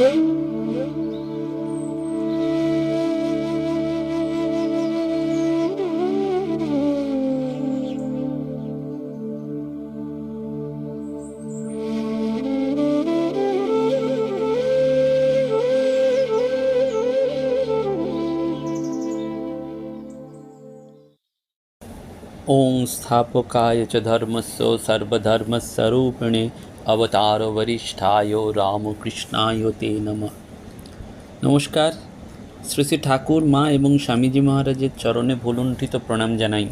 ॐ स्थापकाय च धर्मस्य सर्वधर्मस्वरूपिणे অবতারবরিষ্ঠায় রামকৃষ্ণায় তে নম নমস্কার শ্রী শ্রী ঠাকুর মা এবং স্বামীজি মহারাজের চরণে ভুলুণ্ঠিত প্রণাম জানাই।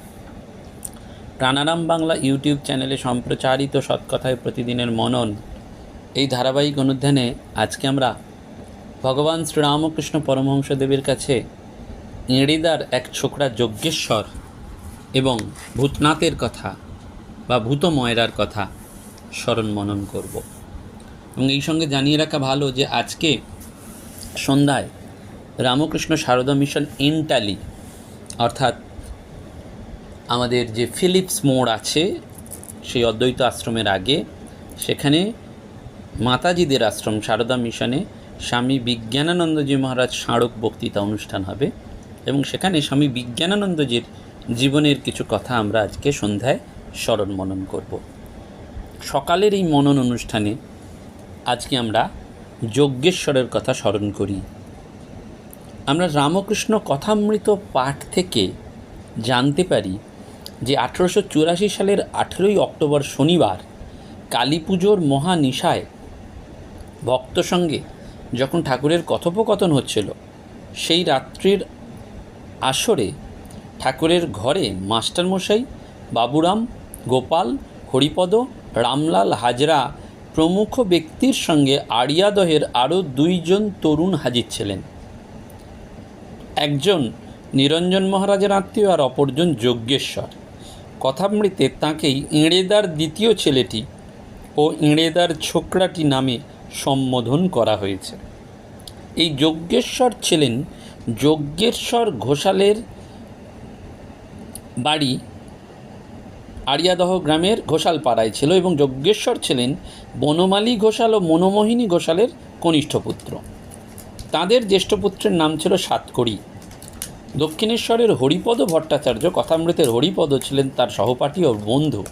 প্রাণারাম বাংলা ইউটিউব চ্যানেলে সম্প্রচারিত সৎকথায় প্রতিদিনের মনন এই ধারাবাহিক অনুধ্যানে আজকে আমরা ভগবান শ্রীরামকৃষ্ণ পরমহংসদেবের কাছে ইঁড়িদার এক ছোকরা যজ্ঞেশ্বর এবং ভূতনাথের কথা বা ভূত ময়রার কথা স্মরণ মনন করব। এবং এই সঙ্গে জানিয়ে রাখা ভালো যে আজকে সন্ধ্যায় রামকৃষ্ণ সারদা মিশন ইনটালি অর্থাৎ আমাদের যে ফিলিপস মোড় আছে সেই অদ্বৈত আশ্রমের আগে, সেখানে মাতাজিদের আশ্রম সারদা মিশনে স্বামী বিজ্ঞানানন্দজি মহারাজ স্মারক বক্তৃতা অনুষ্ঠান হবে এবং সেখানে স্বামী বিজ্ঞানানন্দজির জীবনের কিছু কথা আমরা আজকে সন্ধ্যায় স্মরণ মনন করব। সকালের এই মনন অনুষ্ঠানে আজকে আমরা যজ্ঞেশ্বরের কথা স্মরণ করি। আমরা রামকৃষ্ণ কথামৃত পাঠ থেকে জানতে পারি যে আঠেরোশো চুরাশি সালের আঠেরোই অক্টোবর শনিবার কালী পুজোর মহানিশায় ভক্ত সঙ্গে যখন ঠাকুরের কথোপকথন হচ্ছিল, সেই রাত্রির আসরে ঠাকুরের ঘরে মাস্টারমশাই, বাবুরাম, গোপাল, হরিপদ রামলাল হাজরা প্রমুখ ব্যক্তির সঙ্গে আড়িয়াদহের আরও দুইজন তরুণ হাজির ছিলেন। একজন নিরঞ্জন মহারাজের আত্মীয় আর অপরজন যজ্ঞেশ্বর কথামৃতে তাঁকেই ইঁড়েদার দ্বিতীয় ছেলেটি ও ইঁড়েদার ছোকরাটি নামে সম্বোধন করা হয়েছে। এই যজ্ঞেশ্বর ছিলেন যজ্ঞেশ্বর ঘোষালের বাড়ি আড়িয়াদহ গ্রামের ঘোষাল পাড়ায় ছিল এবং যজ্ঞেশ্বর ছিলেন বনমালী ঘোষাল ও মনোমোহিনী ঘোষালের কনিষ্ঠ পুত্র। তাঁদের জ্যেষ্ঠ পুত্রের নাম ছিল সাতকড়ি। দক্ষিণেশ্বরের হরিপদ ভট্টাচার্য কথামৃতের হরিপদ ছিলেন তার সহপাঠী ও বন্ধু।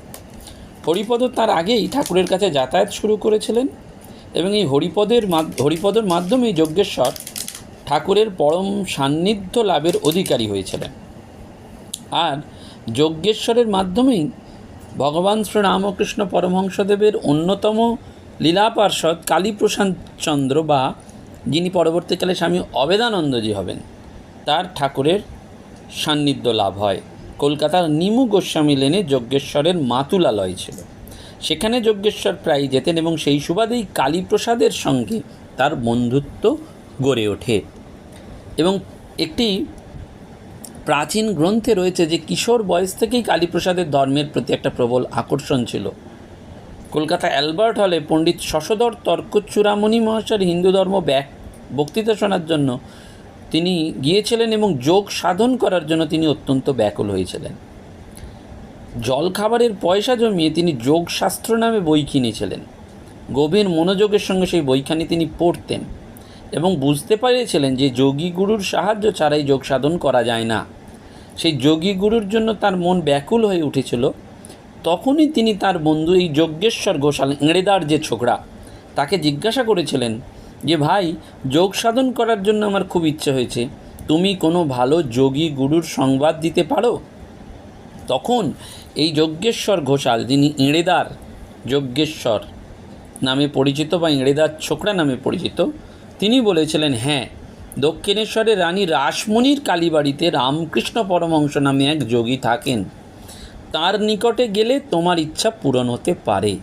হরিপদ তার আগেই ঠাকুরের কাছে যাতায়াত শুরু করেছিলেন এবং এই হরিপদের হরিপদের মাধ্যমেই যজ্ঞেশ্বর ঠাকুরের পরম সান্নিধ্য লাভের অধিকারী হয়েছিলেন। আর যজ্ঞেশ্বরের মাধ্যমেই ভগবান শ্রীরামকৃষ্ণ পরমহংসদেবের অন্যতম লীলা পার্ষদ কালীপ্রশান্ত চন্দ্র বা যিনি পরবর্তীকালে স্বামী অবেদানন্দজি হবেন, তার ঠাকুরের সান্নিধ্য লাভ হয়। কলকাতার নিমু গোস্বামী লেনে যজ্ঞেশ্বরের মাতুলালয় ছিল। সেখানে যজ্ঞেশ্বর প্রায় যেতেন এবং সেই সুবাদেই কালীপ্রসাদের সঙ্গে তার বন্ধুত্ব গড়ে ওঠে। এবং একটি প্রাচীন গ্রন্থে রয়েছে যে কিশোর বয়স থেকেই কালীপ্রসাদের ধর্মের প্রতি একটা প্রবল আকর্ষণ ছিল। কলকাতা অ্যালবার্ট হলে পণ্ডিত শশধর তর্কচূড়ামণি মহাশয়ের হিন্দু ধর্ম ব্যাক, বক্তৃতা শোনার জন্য তিনি গিয়েছিলেন এবং যোগ সাধন করার জন্য তিনি অত্যন্ত ব্যাকুল হয়েছিলেন। জলখাবারের পয়সা জমিয়ে তিনি যোগশাস্ত্র নামে বই কিনেছিলেন। গভীর মনোযোগের সঙ্গে সেই বইখানি তিনি পড়তেন। এবং বুঝতে পেরেছিলেন যে যোগী গুরুর সাহায্য ছাড়াই যোগ সাধন করা যায় না। সেই যোগী গুরুর জন্য তার মন ব্যাকুল হয়ে উঠেছিল। তখনই তিনি তার বন্ধু এই যজ্ঞেশ্বর ঘোষাল এঁড়েদার যে ছোকরা, তাকে জিজ্ঞাসা করেছিলেন যে, ভাই, যোগ সাধন করার জন্য আমার খুব ইচ্ছে হয়েছে। তুমি কোনো ভালো যোগী গুরুর সংবাদ দিতে পারো? তখন এই যজ্ঞেশ্বর ঘোষাল যিনি এঁড়েদার যজ্ঞেশ্বর নামে পরিচিত বা এঁড়েদার ছোকরা নামে পরিচিত তিনি বলেছিলেন হ্যাঁ দক্ষিণেশ্বরের রানী রাসমণির কালীবাড়িতে রামকৃষ্ণ পরমহংস নামে এক যোগী থাকেন। তার নিকটে গেলে তোমার ইচ্ছা পূরণ হতে পারে।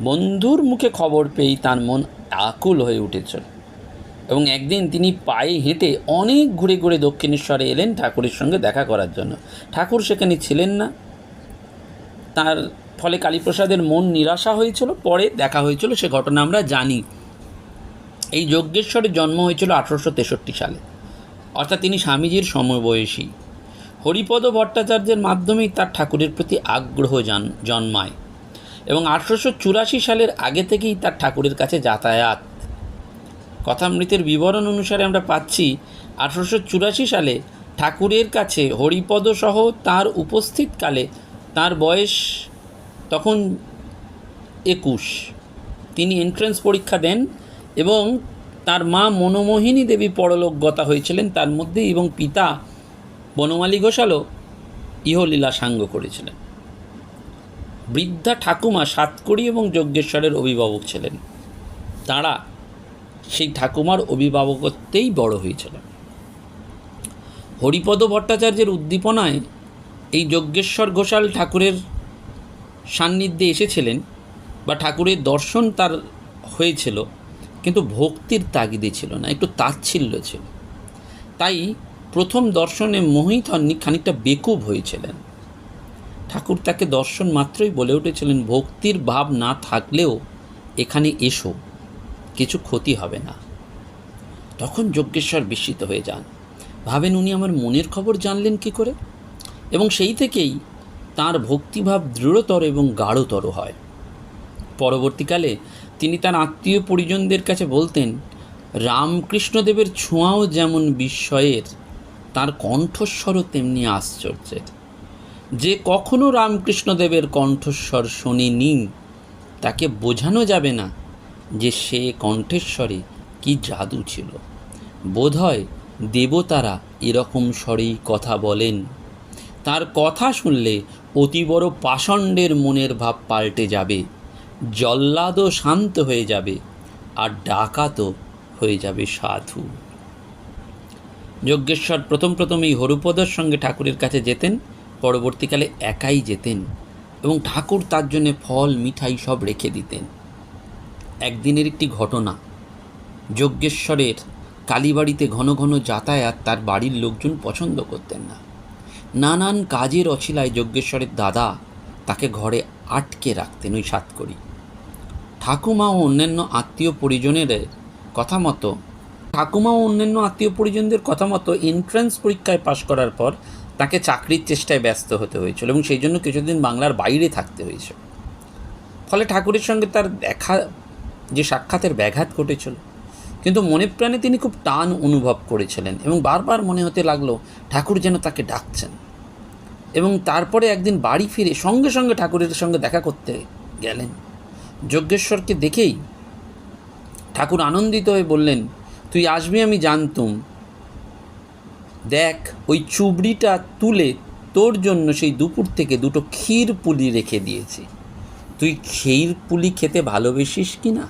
বন্ধুর মুখে খবর পেয়েই তার মন আকুল হয়ে উঠেছিল এবং একদিন তিনি পায়ে হেঁটে অনেক ঘুরে ঘুরে দক্ষিণেশ্বরে এলেন ঠাকুরের সঙ্গে দেখা করার জন্য। ঠাকুর সেখানে ছিলেন না। তার ফলে কালীপ্রসাদের মন নিরাশা হয়েছিল, পরে দেখা হয়েছিল, সে ঘটনা আমরা জানি। এই যজ্ঞেশ্বরের জন্ম হয়েছিল আঠেরোশো তেষট্টি সালে। অর্থাৎ তিনি স্বামীজির সমবয়সী। হরিপদ ভট্টাচার্যের মাধ্যমেই তার ঠাকুরের প্রতি আগ্রহ জান, জন্মায় এবং আঠেরোশো চুরাশি সালের আগে থেকেই তার ঠাকুরের কাছে যাতায়াত। কথামৃতের বিবরণ অনুসারে আমরা পাচ্ছি, আঠারোশো চুরাশি সালে ঠাকুরের কাছে হরিপদ সহ তার উপস্থিতকালে তার বয়স তখন একুশ। তিনি এন্ট্রান্স পরীক্ষা দেন এবং তার মা মনোমোহিনী দেবী পরলোকগতা হয়েছিলেন তার মধ্যে এবং পিতা বনমালী ঘোষালও ইহলীলা সাঙ্গ করেছিলেন। বৃদ্ধা ঠাকুমা সাতকড়ি এবং যজ্ঞেশ্বরের অভিভাবক ছিলেন। তাঁরা সেই ঠাকুমার অভিভাবকত্বেই বড় হয়েছিলেন। হরিপদ ভট্টাচার্যের উদ্দীপনায় এই যজ্ঞেশ্বর ঘোষাল ঠাকুরের সান্নিধ্যে এসেছিলেন বা ঠাকুরের দর্শন তার হয়েছিল। কিন্তু ভক্তির তাগিদে ছিল না, একটু তাচ্ছিল্য ছিল। তাই প্রথম দর্শনে মোহিত হননি, খানিকটা বেকুব হয়েছিলেন। ঠাকুর তাকে দর্শন মাত্রই বলে উঠেছিলেন, ভক্তির ভাব না থাকলেও এখানে এসো, কিছু ক্ষতি হবে না। তখন যজ্ঞেশ্বর বিস্মিত হয়ে যান। ভাবেন উনি আমার মনের খবর জানলেন কি করে? এবং সেই থেকেই তার ভক্তিভাব দৃঢ়তর এবং গাঢ়তর হয়। পরবর্তীকালে তিনি তার আত্মীয় পরিজনদের কাছে বলতেন, রামকৃষ্ণদেবের ছোঁয়াও যেমন বিস্ময়ের, তার কণ্ঠস্বরও তেমনি আশ্চর্যের। যে কখনো রামকৃষ্ণদেবের কণ্ঠস্বর শোনেনি, তাকে বোঝানো যাবে না যে সে কণ্ঠেশ্বরে কি জাদু ছিল। বোধহয় দেবতারা এরকম স্বরেই কথা বলেন। তার কথা শুনলে অতি বড় পাষণ্ডের মনের ভাব পাল্টে যাবে। জল্লাদও শান্ত হয়ে যাবে আর ডাকাতও হয়ে যাবে সাধু। যজ্ঞেশ্বর প্রথম প্রথম এই হরুপদর সঙ্গে ঠাকুরের কাছে যেতেন, পরবর্তীকালে একাই যেতেন এবং ঠাকুর তার জন্যে ফল, মিঠাই সব রেখে দিতেন। একদিনের একটি ঘটনা, যজ্ঞেশ্বরের কালীবাড়িতে ঘন ঘন যাতায়াত তার বাড়ির লোকজন পছন্দ করতেন না। নানান কাজের অছিলায় যজ্ঞেশ্বরের দাদা তাকে ঘরে আটকে রাখতেন ওই সাতকড়ি। ঠাকুমা ও অন্যান্য আত্মীয় পরিজনের কথা মতো ঠাকুমা ও অন্যান্য আত্মীয় পরিজনদের কথা মতো এন্ট্রান্স পরীক্ষায় পাশ করার পর তাকে চাকরির চেষ্টায় ব্যস্ত হতে হয়েছিল এবং সেই জন্য কিছুদিন বাংলার বাইরে থাকতে হয়েছিল ফলে ঠাকুরের সঙ্গে তার দেখা, যে সাক্ষাতের ব্যাঘাত ঘটেছিল। কিন্তু মনে প্রাণে তিনি খুব টান অনুভব করেছিলেন এবং বারবার মনে হতে লাগল, ঠাকুর যেন তাকে ডাকছেন। এবং তারপরে একদিন বাড়ি ফিরে সঙ্গে সঙ্গে ঠাকুরের সঙ্গে দেখা করতে গেলেন। যজ্ঞেশ্বরকে দেখেই ঠাকুর আনন্দিত হয়ে বললেন, তুই আসবি, আমি জানতুম। দেখ, ওই চুবড়িটা তুলে তোর জন্য সেই দুপুর থেকে দুটো ক্ষীর পুলি রেখে দিয়েছি। তুই ক্ষীর পুলি খেতে ভালোবেসিস কি না?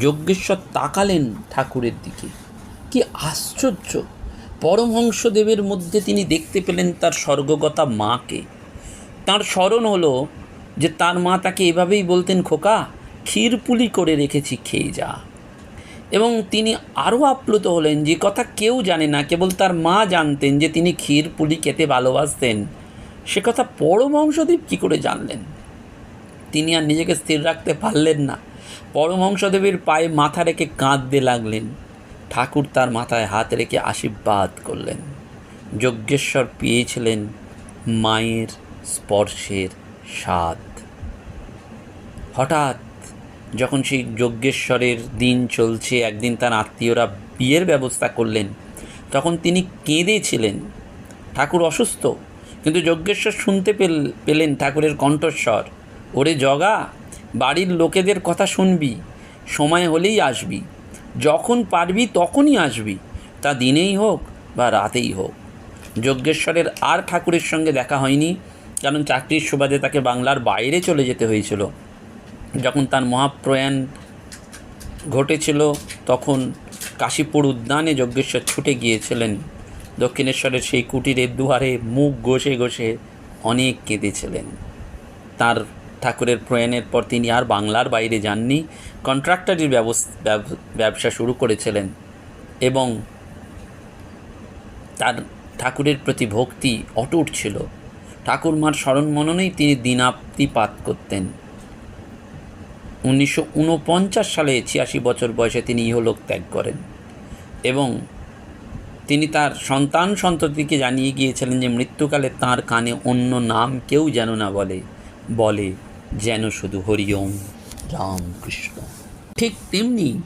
যজ্ঞেশ্বর তাকালেন ঠাকুরের দিকে। কি আশ্চর্য! পরমহংসদেবের মধ্যে তিনি দেখতে পেলেন তার স্বর্গগতা মাকে। তার স্মরণ হলো যে তার মা তাকে এভাবেই বলতেন, খোকা ক্ষীর পুলি করে রেখেছি, খেয়ে যা। এবং তিনি আরও আপ্লুত হলেন যে কথা কেউ জানে না, কেবল তার মা জানতেন যে তিনি ক্ষীর পুলি খেতে ভালোবাসতেন। সে কথা পরমহংসদেব কী করে জানলেন? তিনি আর নিজেকে স্থির রাখতে পারলেন না। পরমহংসদেবের পায়ে মাথা রেখে কাঁদতে লাগলেন। ঠাকুর তার মাথায় হাত রেখে আশীর্বাদ করলেন। যজ্ঞেশ্বর পেয়েছিলেন মায়ের স্পর্শের স্বাদ। হঠাৎ যখন সেই যজ্ঞেশ্বরের দিন চলছে, একদিন তার আত্মীয়রা বিয়ের ব্যবস্থা করলেন, তখন তিনি কেঁদেছিলেন। ঠাকুর অসুস্থ, কিন্তু যজ্ঞেশ্বর শুনতে পেল, পেলেন ঠাকুরের কণ্ঠস্বর, ওরে জগা, বাড়ির লোকেদের কথা শুনবি, সময় হলেই আসবি, যখন পারবি তখনই আসবি, তা দিনেই হোক বা রাতেই হোক। যজ্ঞেশ্বরের আর ঠাকুরের সঙ্গে দেখা হয়নি, কারণ চাকরির সুবাদে তাকে বাংলার বাইরে চলে যেতে হয়েছিল। যখন তার মহাপ্রয়াণ ঘটেছিল, তখন কাশীপুর উদ্যানে যজ্ঞেশ্বর ছুটে গিয়েছিলেন। দক্ষিণেশ্বরের সেই কুটিরের দুয়ারে মুখ ঘষে ঘষে অনেক কেঁদেছিলেন। তার ঠাকুরের প্রয়াণের পর তিনি আর বাংলার বাইরে যাননি। কন্ট্রাক্টরির ব্যবসা শুরু করেছিলেন এবং তার ঠাকুরের প্রতি ভক্তি অটুট ছিল। ঠাকুর মার স্মরণ মননেই তিনি দিনাপ্তিপাত করতেন। উনিশশো ঊনপঞ্চাশ সালে ছিয়াশি বছর বয়সে তিনি ইহলোক ত্যাগ করেন এবং তিনি তার সন্তান সন্ততিকে জানিয়ে গিয়েছিলেন যে মৃত্যুকালে তার কানে অন্য নাম কেউ যেন না বলে বলে যেন শুধু হরিওম, রামকৃষ্ণ। ঠিক তেমনি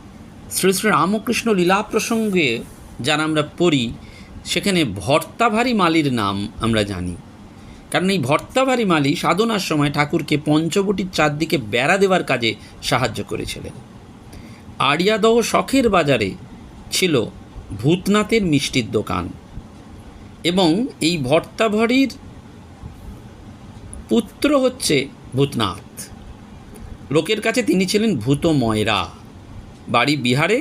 শ্রী শ্রী রামকৃষ্ণ লীলা প্রসঙ্গে যারা আমরা পড়ি, সেখানে ভর্তাভারী মালির নাম আমরা জানি। কারণ এই ভর্তাভারী মালি সাধনার সময় ঠাকুরকে পঞ্চবটির চারদিকে বেড়া দেওয়ার কাজে সাহায্য করেছিলেন। আড়িয়াদহ শখের বাজারে ছিল ভূতনাথের মিষ্টির দোকান এবং এই ভর্তাভারীর পুত্র হচ্ছে ভূতনাথ। লোকের কাছে তিনি ছিলেন ভূত ময়রা। বাড়ি বিহারে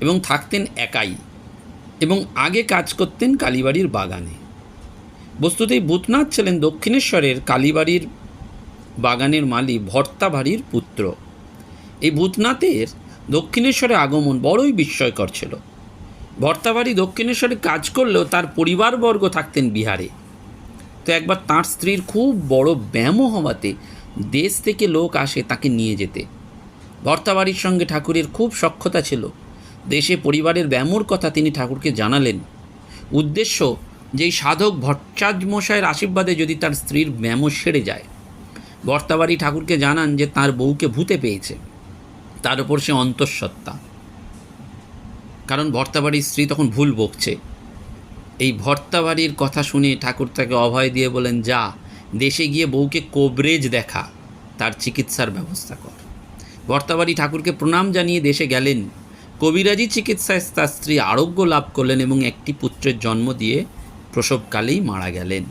এবং থাকতেন একাই এবং আগে কাজ করতেন কালীবাড়ির বাগানে। বস্তুত এই ভূতনাথ ছিলেন দক্ষিণেশ্বরের কালীবাড়ির বাগানের মালি ভর্তাভারীর পুত্র। এই ভূতনাথের দক্ষিণেশ্বরে আগমন বড়ই বিস্ময়কর ছিল। ভর্তাবাড়ি দক্ষিণেশ্বরে কাজ করলেও তার পরিবারবর্গ থাকতেন বিহারে। তো একবার তার স্ত্রীর খুব বড় ব্যায়ামও হওয়াতে দেশ থেকে লোক আসে তাকে নিয়ে যেতে। ভর্তাবাড়ির সঙ্গে ঠাকুরের খুব সক্ষতা ছিল। দেশে পরিবারের ব্যামোর কথা তিনি ঠাকুরকে জানালেন। উদ্দেশ্য যেই সাধক ভট্টাচার্য মশাইয়ের আশীর্বাদে যদি তার স্ত্রীর ব্যামো সেরে যায়। ভর্তাবাড়ি ঠাকুরকে জানান যে তার বউকে ভূতে পেয়েছে। তার উপর সে অন্তঃসত্ত্বা। কারণ ভর্তাবাড়ির স্ত্রী তখন ভুল বকছে। এই ভর্তাবাড়ির কথা শুনে ঠাকুর তাকে অভয় দিয়ে বলেন, যা, দেশে গিয়ে বউকে কোবরেজ দেখা, তার চিকিৎসার ব্যবস্থা কর। ভর্তাবাড়ি ঠাকুরকে প্রণাম জানিয়ে দেশে গেলেন। কবিরাজি চিকিৎসায় তার স্ত্রী আরোগ্য লাভ করলেন এবং একটি পুত্রের জন্ম দিয়ে প্রসবকালেই মারা গেলেন।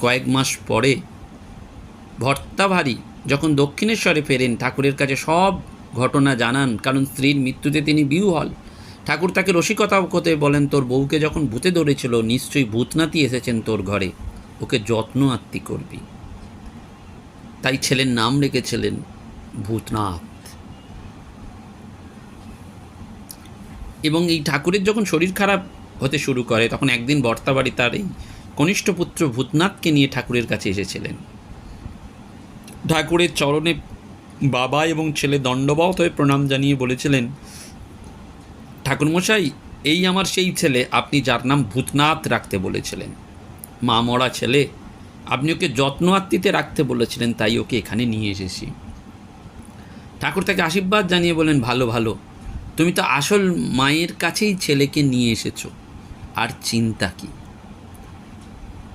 কয়েক মাস পরে ভর্তাভারী যখন দক্ষিণেশ্বরে ফেরেন, ঠাকুরের কাছে সব ঘটনা জানান, কারণ স্ত্রীর মৃত্যুতে তিনি বিহল ঠাকুর তাকে রসিকতা করতে বলেন, তোর বউকে যখন ভূতে ধরেছিল, নিশ্চয়ই ভূতনাতি এসেছেন তোর ঘরে। ওকে যত্ন আত্মি করবি। তাই ছেলের নাম রেখেছিলেন ভূতনাথ। এবং এই ঠাকুরের যখন শরীর খারাপ হতে শুরু করে, তখন একদিন বর্তাবাড়ি তার এই কনিষ্ঠ পুত্র ভূতনাথকে নিয়ে ঠাকুরের কাছে এসেছিলেন। ঠাকুরের চরণে বাবা এবং ছেলে দণ্ডবত হয়ে প্রণাম জানিয়ে বলেছিলেন, ঠাকুরমশাই, এই আমার সেই ছেলে, আপনি যার নাম ভূতনাথ রাখতে বলেছিলেন। মা মরা ছেলে, আপনি ওকে যত্ন আত্মিতে রাখতে বলেছিলেন, তাই ওকে এখানে নিয়ে এসেছি। ঠাকুর তাকে আশীর্বাদ জানিয়ে বলেন, ভালো ভালো, তুমি তো আসল মায়ের কাছেই ছেলেকে নিয়ে এসেছ। আর চিন্তা কি?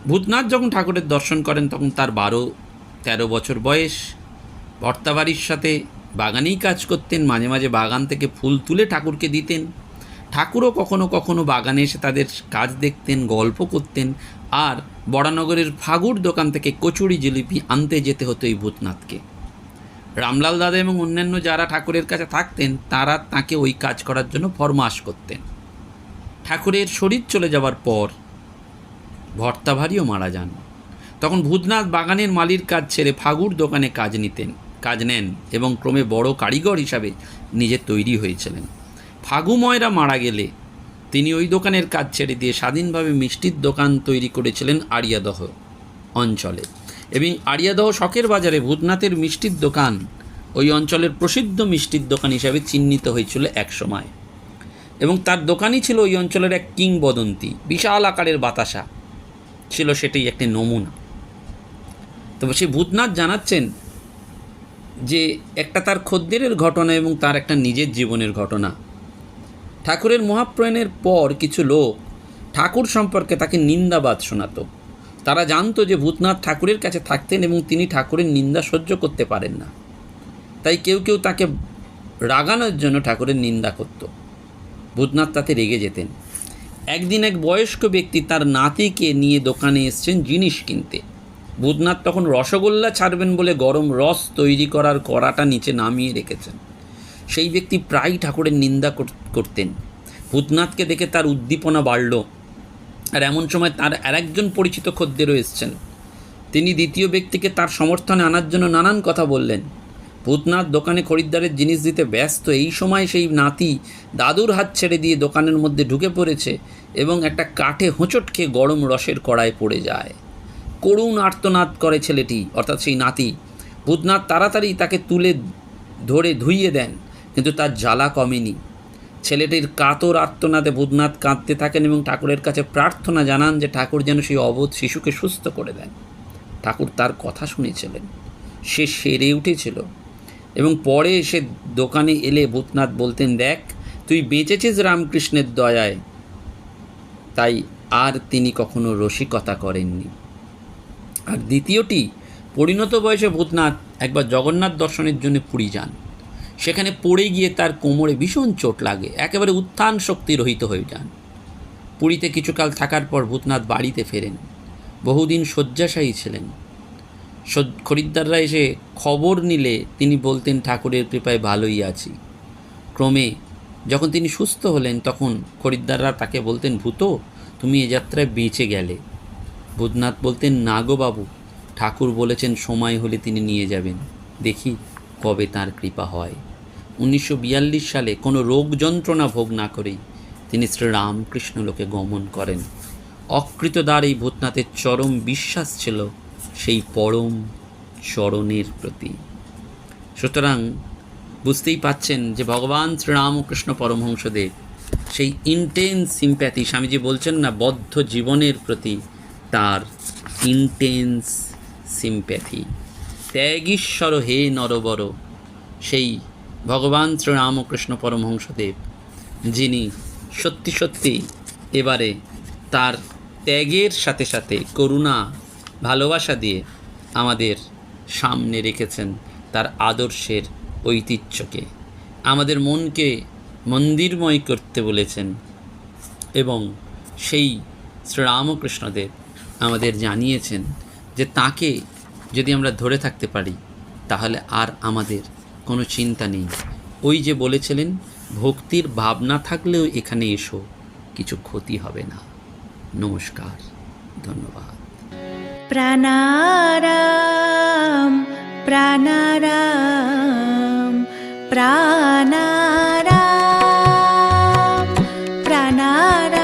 ভূতনাথ যখন ঠাকুরের দর্শন করেন, তখন তার বারো, তেরো বছর বয়স। ভর্তাবাড়ির সাথে বাগানেই কাজ করতেন, মাঝে মাঝে বাগান থেকে ফুল তুলে ঠাকুরকে দিতেন। ঠাকুরও কখনো কখনো বাগানে এসে তাদের কাজ দেখতেন, গল্প করতেন। আর বড়ানগরের ফাগুর দোকান থেকে কচুরি জিলিপি আনতে যেতে হতো এই ভূতনাথকে। রামলাল দাদা এবং অন্যান্য যারা ঠাকুরের কাছে থাকতেন, তারা তাকে ওই কাজ করার জন্য ফরমাস করতেন। ঠাকুরের শরীর চলে যাওয়ার পর ভর্তাভারিও মারা যান। তখন ভূতনাথ বাগানের মালির কাজ ছেড়ে ফাগুর দোকানে কাজ নিতেন, কাজ নেন এবং ক্রমে বড় কারিগর হিসাবে নিজে তৈরি হয়েছিলেন। ফাগুময়রা মারা গেলে তিনি ওই দোকানের কাজ ছেড়ে দিয়ে স্বাধীনভাবে মিষ্টির দোকান তৈরি করেছিলেন আড়িয়াদহ অঞ্চলে। এবং আড়িয়াদহ শখের বাজারে ভূতনাথের মিষ্টির দোকান ওই অঞ্চলের প্রসিদ্ধ মিষ্টির দোকান হিসাবে চিহ্নিত হয়েছিল এক সময় এবং তার দোকানই ছিল ওই অঞ্চলের এক কিংবদন্তি, বিশাল আকারের বাতাসা। ছিল সেটাই একটি নমুনা। তবে সেই ভূতনাথ জানাচ্ছেন যে একটা তার খদ্দেরের ঘটনা এবং তার একটা নিজের জীবনের ঘটনা। ঠাকুরের মহাপ্রয়াণের পর কিছু লোক ঠাকুর সম্পর্কে তাকে নিন্দাবাদ শোনাতো। তারা জানতো যে ভূতনাথ ঠাকুরের কাছে থাকতেন এবং তিনি ঠাকুরের নিন্দা সহ্য করতে পারেন না। তাই কেউ কেউ তাকে রাগানোর জন্য ঠাকুরের নিন্দা করত। ভূতনাথ তাতে রেগে যেতেন। একদিন এক বয়স্ক ব্যক্তি তার নাতিকে নিয়ে দোকানে এসছেন জিনিস কিনতে। ভূতনাথ তখন রসগোল্লা ছাড়বেন বলে গরম রস তৈরি করার কড়াটা নিচে নামিয়ে রেখেছেন। সেই ব্যক্তি প্রায়ই ঠাকুরের নিন্দা করতেন। ভূতনাথকে দেখে তার উদ্দীপনা বাড়ল। আর এমন সময় তার আরেকজন পরিচিত খদ্দেরও এসছেন। তিনি দ্বিতীয় ব্যক্তিকে তার সমর্থনে আনার জন্য নানান কথা বললেন। ভূতনাথ দোকানে খরিদ্দারের জিনিস দিতে ব্যস্ত। এই সময় সেই নাতি দাদুর হাত ছেড়ে দিয়ে দোকানের মধ্যে ঢুকে পড়েছে এবং একটা কাঠে হোঁচট খেয়ে গরম রসের কড়ায় পড়ে যায়। করুণ আর্তনাদ করে ছেলেটি, অর্থাৎ সেই নাতি। ভূতনাথ তাড়াতাড়ি তাকে তুলে ধরে ধুইয়ে দেন, কিন্তু তার জ্বালা কমেনি। ছেলেটির কাতর আর্তনাদে ভূতনাথ কাঁদতে থাকেন এবং ঠাকুরের কাছে প্রার্থনা জানান যে ঠাকুর যেন সেই অবোধ শিশুকে সুস্থ করে দেন। ঠাকুর তার কথা শুনেছিলেন। সে সেরে উঠেছিল। এবং পরে এসে দোকানে এলে ভূতনাথ বলতেন, দেখ, তুই বেঁচেছিস রামকৃষ্ণের দয়ায় তাই আর তিনি কখনো রসিকতা করেননি। আর দ্বিতীয়টি, পরিণত বয়সে ভূতনাথ একবার জগন্নাথ দর্শনের জন্য পুরী যান। সেখানে পড়ে গিয়ে তার কোমরে ভীষণ চোট লাগে, একেবারে উত্থান শক্তি রহিত হয়ে যান। পুরীতে কিছুকাল থাকার পর ভূতনাথ বাড়িতে ফেরেন। বহুদিন শয্যাশায়ী ছিলেন। খরিদ্দাররা এসে খবর নিলে তিনি বলতেন, ঠাকুরের কৃপায় ভালোই আছি। ক্রমে যখন তিনি সুস্থ হলেন, তখন খরিদ্দাররা তাকে বলতেন, ভূত, তুমি এ যাত্রায় বেঁচে গেলে। ভূতনাথ বলতেন, না গো বাবু, ঠাকুর বলেছেন সময় হলে তিনি নিয়ে যাবেন। দেখি কবে তার কৃপা হয়। উনিশশো বিয়াল্লিশ সালে কোনো রোগ যন্ত্রণা ভোগ না করেই তিনি শ্রীরামকৃষ্ণ লোকে গমন করেন। অকৃতদার এই ভূতনাথের চরম বিশ্বাস ছিল সেই পরম চরণের প্রতি। সুতরাং বুঝতেই পাচ্ছেন যে ভগবান শ্রীরামকৃষ্ণ পরমহংসদেব সেই ইন্টেন্স সিম্প্যাথি স্বামীজি বলছেন না, বদ্ধ জীবনের প্রতি তার ইন্টেন্স সিম্প্যাথি ত্যাগীশ্বর হে নরবর, সেই ভগবান শ্রীরামকৃষ্ণ পরমহংসদেব, যিনি সত্যি সত্যি এবারে তার ত্যাগের সাথে সাথে করুণা ভালোবাসা দিয়ে আমাদের সামনে রেখেছেন তার আদর্শের ঐতিহ্যকে। আমাদের মনকে মন্দিরময় করতে বলেছেন এবং সেই শ্রীরামকৃষ্ণদেব আমাদের জানিয়েছেন যে তাকে যদি আমরা ধরে থাকতে পারি, তাহলে আর আমাদের কোনো চিন্তা নেই। ওই যে বলেছিলেন, ভক্তির ভাবনা থাকলেও এখানে এসো, কিছু ক্ষতি হবে না। নমস্কার, ধন্যবাদ। प्राणाराम प्राणाराम प्राणाराम प्राणाराम।